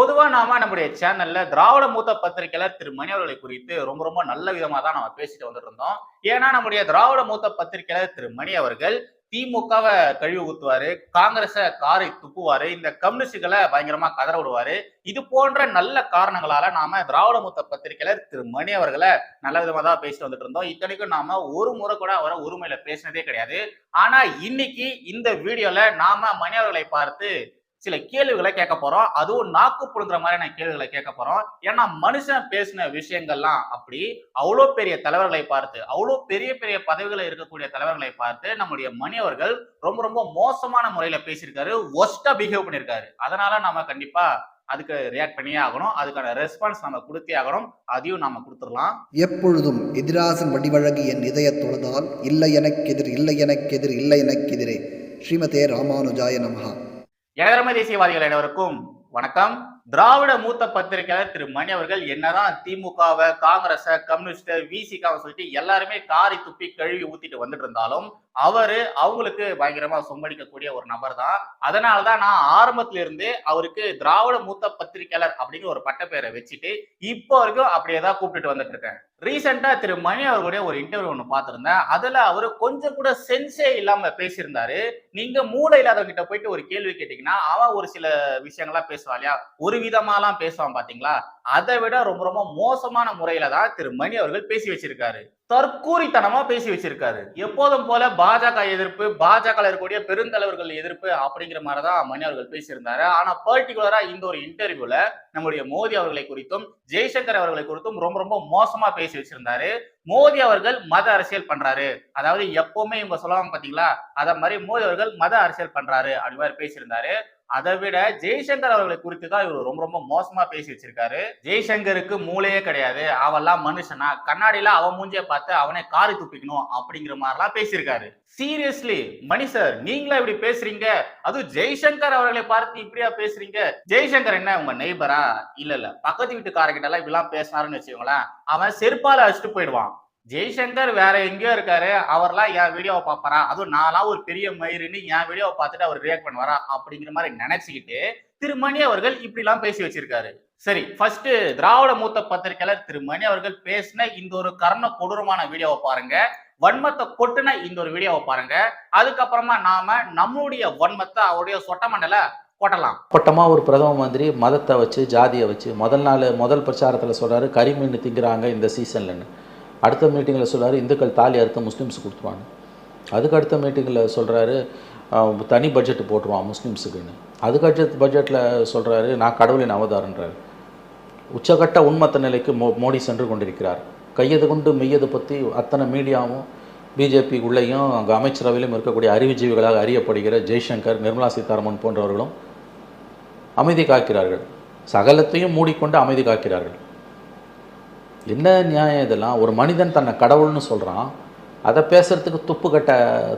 பொதுவா நாம நம்முடைய சேனல்ல திராவிட மூத்த பத்திரிகையாளர் திரு மணி அவர்களை குறித்து ரொம்ப ரொம்ப நல்ல விதமா தான் நம்ம பேசிட்டு வந்துட்டு இருந்தோம் ஏன்னா நம்முடைய திராவிட மூத்த பத்திரிகையாளர் திரு மணி அவர்கள் திமுகவை கழிவு ஊத்துவாரு காங்கிரஸ காரை துப்புவாரு இந்த கம்யூனிஸ்டுகளை பயங்கரமா கதற விடுவாரு. இது போன்ற நல்ல காரணங்களால நாம திராவிட மூத்த பத்திரிகையாளர் திரு மணி அவர்களை நல்ல விதமா தான் பேசிட்டு வந்துட்டு இருந்தோம் இத்தனைக்கும் நாம ஒரு முறை கூட அவரை உரிமையில பேசினதே கிடையாது. ஆனா இன்னைக்கு இந்த வீடியோல நாம மணி அவர்களை பார்த்து சில கேள்விகளை கேட்க போறோம். அதுவும் நாக்கு புழுங்குற மாதிரியான கேள்விகளை கேட்க போறோம். ஏன்னா மனுஷன் பேசின விஷயங்கள்லாம் அப்படி அவ்வளோ பெரிய தலைவர்களை பார்த்து அவ்வளோ பெரிய பெரிய பதவிகளை இருக்கக்கூடிய தலைவர்களை பார்த்து நம்முடைய மணி அவர்கள் ரொம்ப ரொம்ப மோசமான முறையில பேசியிருக்காரு ஒஸ்டா பிஹேவ் பண்ணியிருக்காரு. அதனால நம்ம கண்டிப்பா அதுக்கு ரியாக்ட் பண்ணியே ஆகணும். அதுக்கான ரெஸ்பான்ஸ் நம்ம கொடுத்தே ஆகணும். அதையும் நாம கொடுத்துடலாம். எப்பொழுதும் எதிராசன் வடிவழகு என் இதய தொழுதால் இல்லை எனக்கெதிர் இல்லை எனக்கெதிர் இல்லை எனக்கெதிரே ஸ்ரீமதே ராமானுஜாய நமகா எனதரமை தேசியவாதிகள் அனைவருக்கும் வணக்கம். திராவிட மூத்த பத்திரிகையாளர் திரு மணி அவர்கள் என்னதான் திமுகவை காங்கிரஸ கம்யூனிஸ்ட விசிகாவை சொல்லிட்டு எல்லாருமே காரி துப்பி கழுவி ஊத்திட்டு வந்துட்டு இருந்தாலும் அவரு அவங்களுக்கு பயங்கரமா சொம்படிக்கக்கூடிய ஒரு நபர் தான் அதனாலதான் நான் ஆரம்பத்துல இருந்தே அவருக்கு திராவிட மூத்த பத்திரிகையாளர் அப்படிங்கிற ஒரு பட்டப்பேரை வச்சுட்டு இப்போ வரைக்கும் அப்படியே தான் கூப்பிட்டுட்டு வந்துட்டு இருக்கேன். ரீசெண்டாக திரு மணி அவர்களுடைய ஒரு இன்டர்வியூ ஒன்று பார்த்துருந்தேன். அதுல அவரு கொஞ்சம் கூட சென்ஸே இல்லாம பேசியிருந்தாரு. நீங்க மூளை இல்லாதவங்கிட்ட போயிட்டு ஒரு கேள்வி கேட்டீங்கன்னா அவன் ஒரு சில விஷயங்கள்லாம் பேசுவான் இல்லையா? ஒரு விதமாலாம் பேசுவான் பாத்தீங்களா? அதை விட ரொம்ப ரொம்ப மோசமான முறையில தான் திரு மணி அவர்கள் பேசி வச்சிருக்காரு. தற்கூரித்தனமா பேசி வச்சிருக்காரு. எப்போதும் போல பாஜக எதிர்ப்பு பாஜக இருக்கக்கூடிய பெருந்தலைவர்கள் எதிர்ப்பு அப்படிங்கிற மாதிரிதான் மணி அவர்கள் பேசியிருந்தாரு. ஆனா பர்டிகுலரா இந்த ஒரு இன்டர்வியூல நம்முடைய மோடி அவர்களை குறித்தும் ஜெய்சங்கர் அவர்களை குறித்தும் ரொம்ப ரொம்ப மோசமா பேசி வச்சிருந்தாரு. மோடி அவர்கள் மத அரசியல் பண்றாரு. அதாவது எப்பவுமே இவங்க சொல்லுவாங்க பாத்தீங்களா? அத மாதிரி மோடி அவர்கள் மத அரசியல் பண்றாரு அப்படி மாதிரி பேசியிருந்தாரு. அதை விட ஜெய்சங்கர் அவர்களை குறித்து தான் இவர் ரொம்ப ரொம்ப மோசமா பேசி வச்சிருக்காரு. ஜெய்சங்கருக்கு மூளையே கிடையாது. அவெல்லாம் மனுஷனா. கண்ணாடியில அவன் மூஞ்சிய பார்த்து அவனை காரி துப்பிக்கணும் அப்படிங்கிற மாதிரிலாம் பேசியிருக்காரு. சீரியஸ்லி மணி சார் நீங்களா இப்படி பேசுறீங்க? அதுவும் ஜெய்சங்கர் அவர்களை பார்த்து இப்படியா பேசுறீங்க? ஜெய்சங்கர் என்ன உங்க நெய்பரா இல்ல இல்ல. பக்கத்து வீட்டுக்காரங்கிட்ட எல்லாம் இப்படிலாம் பேசினாருன்னு வச்சுக்கோங்களேன். அவன் செருப்பால அடிச்சுட்டு போயிடுவான். ஜெய்சங்கர் வேற எங்கேயோ இருக்காரு. அவர்லாம் என் வீடியோவை பார்ப்பாரா? அதுவும் நான்லாம் ஒரு பெரிய மயிருன்னு என் வீடியோவை பார்த்துட்டு அவர் ரியாக்ட் பண்ணுவாரா? அப்படிங்கிற மாதிரி நினைச்சுக்கிட்டு திரு மணி அவர்கள் இப்படிலாம் பேசி வச்சிருக்காரு. சரி ஃபர்ஸ்ட் திராவிட மூத்த பத்திரிகையாளர் திரு மணி அவர்கள் பேசின இந்த ஒரு கர்ண கொடூரமான வீடியோவை பாருங்க. வன்மத்தை கொட்டுன இந்த ஒரு வீடியோவை பாருங்க. அதுக்கப்புறமா நாம நம்மளுடைய வன்மத்தை அவருடைய சொட்டமண்டல கொட்டலாம். கொட்டமா ஒரு பிரதம மந்திரி மதத்தை வச்சு ஜாதியை வச்சு முதல் நாள் முதல் பிரச்சாரத்தில் சொல்றாரு கரிமீன் திங்கிறாங்க இந்த சீசன்லன்னு அடுத்த மீட்டிங்கில் சொல்கிறாரு இந்துக்கள் தாலி அறுத்து முஸ்லீம்ஸுக்கு கொடுத்துருவாங்க. அதுக்கு அடுத்த மீட்டிங்கில் சொல்கிறாரு தனி பட்ஜெட் போட்டுருவான் முஸ்லீம்ஸுக்குன்னு. அதுக்கு அடுத்த பட்ஜெட்டில் சொல்கிறாரு நான் கடவுளின் அவதாரன்றார். உச்சகட்ட உண்மத்த நிலைக்கு மோ மோடி சென்று கொண்டிருக்கிறார். கையது கொண்டு மெய்யது பற்றி அத்தனை மீடியாவும் பிஜேபி உள்ளேயும் அங்கே அமைச்சரவையிலும் இருக்கக்கூடிய அறிவுஜீவிகளாக அறியப்படுகிற ஜெய்சங்கர் நிர்மலா சீதாராமன் போன்றவர்களும் அமைதி காக்கிறார்கள். சகலத்தையும் மூடிக்கொண்டு அமைதி காக்கிறார்கள். என்ன நியாயம் இதெல்லாம்? ஒரு மனிதன் தன்னை கடவுள்னு சொல்கிறான் அதை பேசுகிறதுக்கு துப்பு கட்ட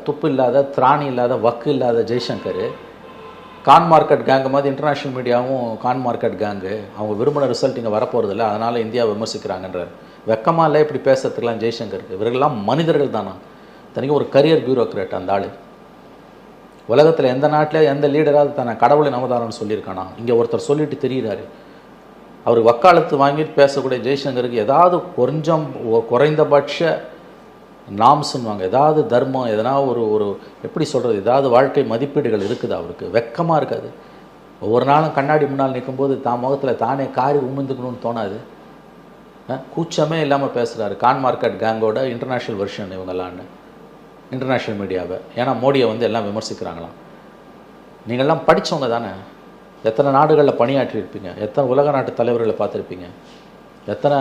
துப்பு இல்லாத திராணி இல்லாத வக்கு இல்லாத ஜெய்சங்கர். கான் மார்க்கெட் கேங்கு மாதிரி இன்டர்நேஷ்னல் மீடியாவும் கான் மார்க்கெட் கேங்கு அவங்க விரும்பின ரிசல்ட் இங்கே வரப்போகிறதில்ல அதனால் இந்தியா விமர்சிக்கிறாங்கன்றார். வெக்கமாக இல்லை இப்படி பேசுறதுக்கெல்லாம் ஜெய்சங்கருக்கு இவர்கள்லாம் மனிதர்கள் தானா? தனிக்கு ஒரு கரியர் பியூரோக்ராட் அந்த ஆள். உலகத்தில் எந்த நாட்டில் எந்த லீடராக தன்னை கடவுளின் அவதாரம்னு சொல்லியிருக்கானா? இங்கே ஒருத்தர் சொல்லிட்டு தெரிகிறாரு அவர் வக்காலத்து வாங்கிட்டு பேசக்கூடிய ஜெய்சங்கருக்கு ஏதாவது கொஞ்சம் குறைந்தபட்ச நாம்ஸ்ன்னுவாங்க. ஏதாவது தர்மம் எதனா ஒரு ஒரு எப்படி சொல்கிறது ஏதாவது வாழ்க்கை மதிப்பீடுகள் இருக்குது அவருக்கு. வெக்கமாக இருக்காது. ஒவ்வொரு நாளும் கண்ணாடி முன்னால் நிற்கும்போது தான் முகத்தில் தானே காரி உமிழ்ந்துக்கணும்னு தோணாது. கூச்சமே இல்லாமல் பேசுகிறாரு கான் மார்க்கெட் கேங்கோட இன்டர்நேஷ்னல் வெர்ஷன் இவங்கெல்லாம்னு இன்டர்நேஷ்னல் மீடியாவை ஏன்னா மோடியை வந்து எல்லாம் விமர்சிக்கிறாங்களாம். நீங்கள்லாம் படிச்சவங்க தானே. எத்தனை நாடுகளில் பணியாற்றியிருப்பீங்க? எத்தனை உலக நாட்டு தலைவர்களை பார்த்துருப்பீங்க? எத்தனை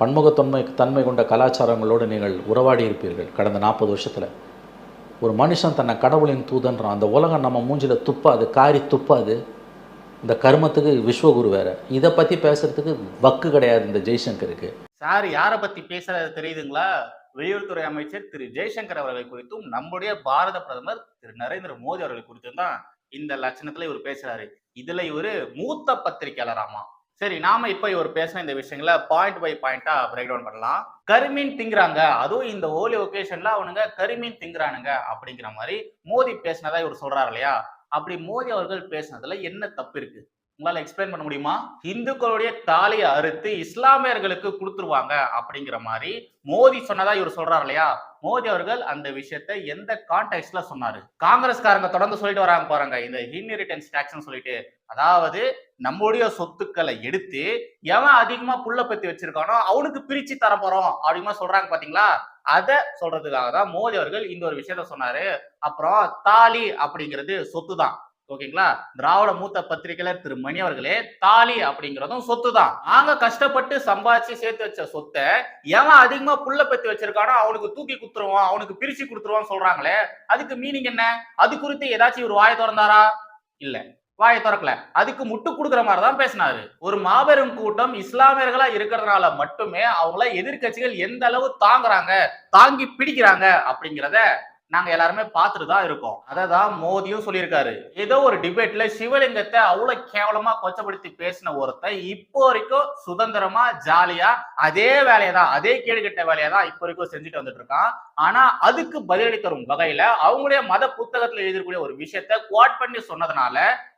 பன்முகத்தன்மை தன்மை கொண்ட கலாச்சாரங்களோடு நீங்கள் உறவாடி இருப்பீர்கள் கடந்த நாற்பது வருஷத்தில்? ஒரு மனுஷன் தன்னை கடவுளின் தூதன்றான். அந்த உலகம் நம்ம மூஞ்சில் துப்பாது காரி துப்பாது. இந்த கர்மத்துக்கு விஸ்வகுரு வேற. இதை பற்றி பேசுறதுக்கு வக்கு கிடையாது இந்த ஜெய்சங்கருக்கு. சார் யாரை பற்றி பேசுறது தெரியுதுங்களா? வெளியுறவுத்துறை அமைச்சர் திரு ஜெய்சங்கர் அவர்களை குறித்தும் நம்முடைய பாரத பிரதமர் திரு நரேந்திர மோடி அவர்களை குறித்தும் தான் இந்த லட்சணத்துல இவர் பேசுறாரு. இதுல இவரு மூத்த பத்திரிகையாளராமா சரி நாம இப்ப இவர் பேசின இந்த விஷயங்களை பாயிண்ட் பை பாயிண்டா பிரேக் டவுன் பண்ணலாம். கரிமீன் திங்குறாங்க. அதுவும் இந்த ஹோலி ஒகேஷன்ல அவனுங்க கரிமீன் திங்குறானுங்க அப்படிங்கிற மாதிரி மோடி பேசினதா இவர் சொல்றாரு இல்லையா? அப்படி மோடி அவர்கள் பேசினதுல என்ன தப்பு இருக்கு? உங்களால எக்ஸ்பிளைன் பண்ண முடியுமா? இந்துக்களுடைய தாலியை அறுத்து இஸ்லாமியர்களுக்கு கொடுத்துருவாங்க அப்படிங்கிற மாதிரி மோடி சொன்னதா இவர் சொல்றாரு இல்லையா? மோடி அவர்கள் அந்த விஷயத்தை எந்த கான்டெக்ட்ல சொன்னாரு? காங்கிரஸ்காரங்க தொடர்ந்து சொல்லிட்டு வராங்க பாருங்க இந்த இன்ஹெரிட்டன்ஸ் டாக்ஸ்னு சொல்லிட்டு. அதாவது நம்முடைய சொத்துக்களை எடுத்து எவன் அதிகமா புள்ள பத்தி வச்சிருக்கானோ அவனுக்கு பிரிச்சு தர போறோம் அப்படிமா சொல்றாங்க பாத்தீங்களா? அதை சொல்றதுக்காக தான் மோடி அவர்கள் இந்த ஒரு விஷயத்த சொன்னாரு. அப்புறம் தாலி அப்படிங்கிறது சொத்து தான் ஓகேங்களா? திராவிட மூத்த பத்திரிகையாளர் திரு மணி அவர்களே தாலி அப்படிங்கிறதும் சொத்து தான் நாங்க கஷ்டப்பட்டு சம்பாதிச்சு சேர்த்து வச்ச சொத்தை எவன் அதிகமா புள்ள பத்தி வச்சிருக்கானோ அவனுக்கு தூக்கி குத்துருவோம் அவனுக்கு பிரிச்சு கொடுத்துருவான் சொல்றாங்களே அதுக்கு மீனிங் என்ன? அது குறித்து ஏதாச்சும் இவர் வாயை திறந்தாரா? இல்ல. வாயை திறக்கல. அதுக்கு முட்டு கொடுக்குற மாதிரி தான் பேசினாரு. ஒரு மாபெரும் கூட்டம் இஸ்லாமியர்களா இருக்கிறதுனால மட்டுமே அவங்கள எதிர்க்கட்சிகள் எந்த அளவு தாங்குறாங்க தாங்கி பிடிக்கிறாங்க அப்படிங்கிறத நாங்க எல்லாருமே பார்த்துட்டு தான் இருக்கோம். அதை தான் மோடியும் சொல்லியிருக்காரு. ஏதோ ஒரு டிபேட்ல சிவலிங்கத்தை அவ்வளவு கேவலமா கொச்சப்படுத்தி பேசின ஒருத்தன் இப்போ வரைக்கும் சுதந்திரமா ஜாலியா அதே வேலையை தான் அதே கேடுகட்ட வேலையை தான் இப்போ வரைக்கும் செஞ்சுட்டு வந்துட்டு இருக்கான். ஆனா அதுக்கு பதிலடி தரும் வகையில அவங்களுடைய மத புத்தகத்துல எழுதக்கூடிய ஒரு விஷயத்த குவாட் பண்ணி சொன்னதுனால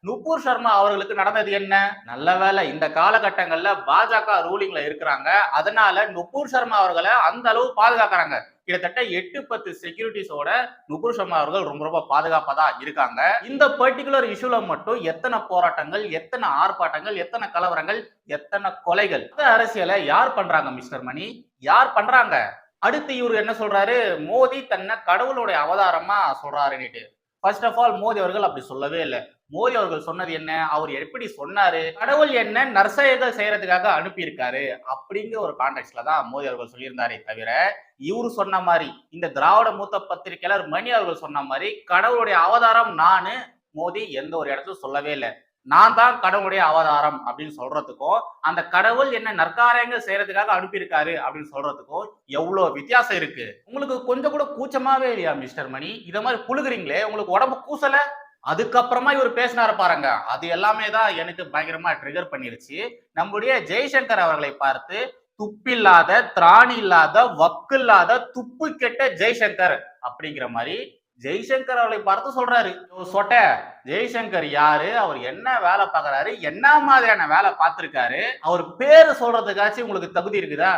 நுப்பூர் சர்மா அவர்களுக்கு நடந்தது என்ன? நல்ல வேலை. இந்த காலகட்டங்கள்ல பாஜக ரூலிங்ல இருக்கிறாங்க. அதனால நுப்பூர் சர்மா அவர்களை அந்த அளவு பாதுகாக்கிறாங்க. கிட்டத்தட்ட எட்டு பத்து செக்யூரிட்டிஸோட நுபுர் அவர்கள் ரொம்ப ரொம்ப பாதுகாப்பா தான் இருக்காங்க. இந்த பர்டிகுலர் இஷ்யூல மட்டும் எத்தனை போராட்டங்கள் எத்தனை ஆர்ப்பாட்டங்கள் எத்தனை கலவரங்கள் எத்தனை கொலைகள்? இந்த அரசியலை யார் பண்றாங்க மிஸ்டர் மணி? யார் பண்றாங்க? அடுத்து இவர் என்ன சொல்றாரு? மோடி தன்னை கடவுளுடைய அவதாரமா சொல்றாருன்னுட்டு. ஃபர்ஸ்ட் ஆஃப் ஆல் மோடி அவர்கள் அப்படி சொல்லவே இல்லை. மோடி அவர்கள் சொன்னது என்ன? அவர் எப்படி சொன்னாரு? கடவுள் என்ன நற்செயல்கள் செய்யறதுக்காக அனுப்பியிருக்காரு? அப்படிங்கிற ஒரு கான்டெக்ட்ல தான் மோடி அவர்கள் சொல்லியிருந்தாரே தவிர இவரு சொன்ன மாதிரி இந்த திராவிட மூத்த பத்திரிகையாளர் மணி அவர்கள் சொன்ன மாதிரி கடவுளுடைய அவதாரம் நானு மோடி எந்த ஒரு இடத்துல சொல்லவே இல்லை. நான் தான் கடவுளுடைய அவதாரம் அப்படின்னு சொல்றதுக்கும் அந்த கடவுள் என்ன நற்காரியங்கள் செய்யறதுக்காக அனுப்பியிருக்காரு அப்படின்னு சொல்றதுக்கும் எவ்வளவு வித்தியாசம் இருக்கு. உங்களுக்கு கொஞ்சம் கூட கூச்சமாவே இல்லையா மிஸ்டர் மணி? இத மாதிரி புழுகுறீங்களே உங்களுக்கு உடம்பு கூசல? அதுக்கப்புறமா இவர் பேசினாரு பாருங்க. அது எல்லாமே தான் எனக்கு பயங்கரமா ட்ரிகர் பண்ணிருச்சு. நம்முடைய ஜெய்சங்கர் அவர்களை பார்த்து துப்பில்லாத திராணி இல்லாத வக்கு இல்லாத துப்பு கெட்ட ஜெய்சங்கர் அப்படிங்கிற மாதிரி ஜெய்சங்கர் அவளை பார்த்து சொல்றாரு சொட்ட ஜெய்சங்கர் யாரு? அவர் என்ன வேலை பார்க்கறாரு? என்ன மாதிரியான வேலை பார்த்திருக்காரு? அவர் பேரு சொல்றதுக்காச்சும் உங்களுக்கு தகுதி இருக்குதா?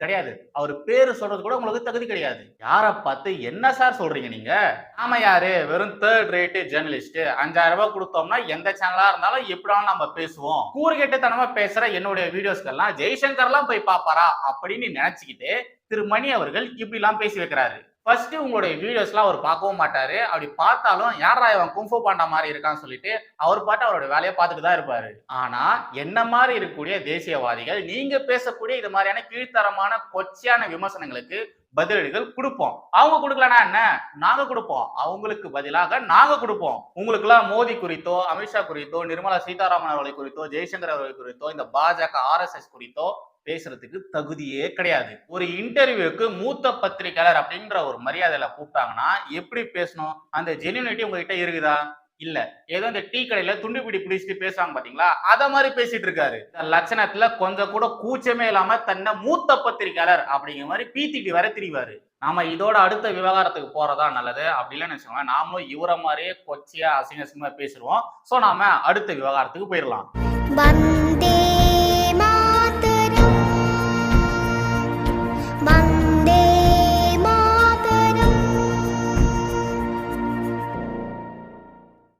கிடையாது. அவர் பேரு சொல்றது கூட உங்களுக்கு தகுதி கிடையாது. யாரை பார்த்து என்ன சார் சொல்றீங்க நீங்க? நாம யாரு? வெறும் தேர்ட் ரேட்டு ஜேர்னலிஸ்ட் அஞ்சாயிரம் ரூபாய் கொடுத்தோம்னா எந்த சேனலா இருந்தாலும் எப்படினாலும் நம்ம பேசுவோம். கூறுகெட்டுத்தனமா பேசுற என்னுடைய வீடியோஸ்கெல்லாம் ஜெய்சங்கர்லாம் போய் பாப்பாரா அப்படின்னு நினைச்சுக்கிட்டு திரு மணி அவர்கள் இப்படி எல்லாம் பேசி வைக்கிறாரு. ஃபர்ஸ்ட் உங்களுடைய வீடியோஸ்லாம் அவர் பார்க்கவும் மாட்டாரு. அப்படி பார்த்தாலும் யாரா இவன் கும்ஃபு பாண்டா மாதிரி இருக்கான்னு சொல்லிட்டு அவர் பாட்டு அவரோட வேலையை பார்த்துட்டு தான் இருப்பாரு. ஆனா என்ன மாதிரி இருக்கக்கூடிய தேசியவாதிகள் நீங்க பேசக்கூடிய இது மாதிரியான கீழ்த்தரமான கொச்சையான விமர்சனங்களுக்கு பதிலடிகள் கொடுப்போம். அவங்க கொடுக்கலனா என்ன? நாங்க கொடுப்போம். அவங்களுக்கு பதிலாக நாங்க கொடுப்போம். உங்களுக்கு எல்லாம் மோடி குறித்தோ அமித்ஷா குறித்தோ நிர்மலா சீதாராமன் அவர்களை குறித்தோ ஜெய்சங்கர் அவர்களை குறித்தோ இந்த பாஜக ஆர்எஸ்எஸ் குறித்தோ பேசுறதுக்கு தகுதியே கிடையாது. ஒரு இன்டர்வியூக்கு மூத்த பத்திரிகையாளர் அப்படின்ற ஒரு மரியாதையில கூப்பிட்டாங்கன்னா எப்படி பேசணும்? அந்த ஜென்யூனிட்டி உங்ககிட்ட இருக்குதா? இல்ல. ஏதோ இந்த டீ கடையில துண்டு பிடி பிடிச்சிட்டு பேசுவாங்க பாத்தீங்களா? அத மாதிரி பேசிட்டு இருக்காரு. லட்சணத்துல கொஞ்சம் கூட கூச்சமே இல்லாம தன்னை மூத்த பத்திரிகையாளர் அப்படிங்கிற மாதிரி பீத்திட்டு வர திரிவாரு. நாம இதோட அடுத்த விவகாரத்துக்கு போறதா நல்லது அப்படின்னு இல்லைன்னு நாமளும் இவரை மாதிரியே கொச்சையா அசிங்க அசிங்கமா பேசிடுவோம். சோ நாம அடுத்த விவகாரத்துக்கு போயிடலாம்.